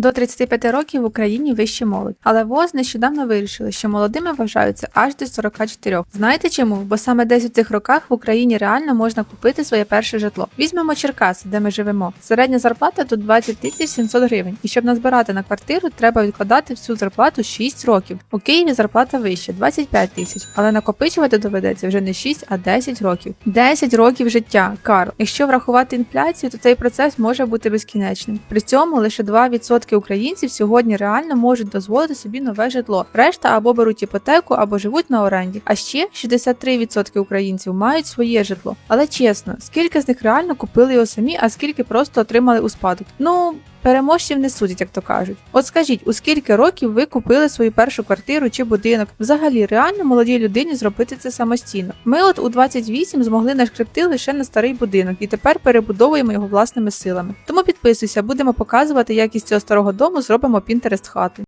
До 35 років в Україні вище молодь, але ВОЗ нещодавно вирішили, що молодими вважаються аж до 44. Знаєте чому? Бо саме десь у цих роках в Україні реально можна купити своє перше житло. Візьмемо Черкаси, де ми живемо. Середня зарплата тут 20 тисяч 700 гривень, і щоб назбирати на квартиру, треба відкладати всю зарплату 6 років. У Києві зарплата вища 25 тисяч, але накопичувати доведеться вже не 6, а 10 років. 10 років життя, Карл. Якщо врахувати інфляцію, то цей процес може бути безкінечним. При цьому лише 2% українців сьогодні реально можуть дозволити собі нове житло. Решта або беруть іпотеку, або живуть на оренді. А ще 63% українців мають своє житло. Але чесно, скільки з них реально купили його самі, а скільки просто отримали у спадок? Ну. Переможців не судять, як то кажуть. От скажіть, у скільки років ви купили свою першу квартиру чи будинок? Взагалі, реально молодій людині зробити це самостійно. Ми от у 28 змогли нашкрепти лише на старий будинок і тепер перебудовуємо його власними силами. Тому підписуйся, будемо показувати, як із цього старого дому зробимо пінтерест хату.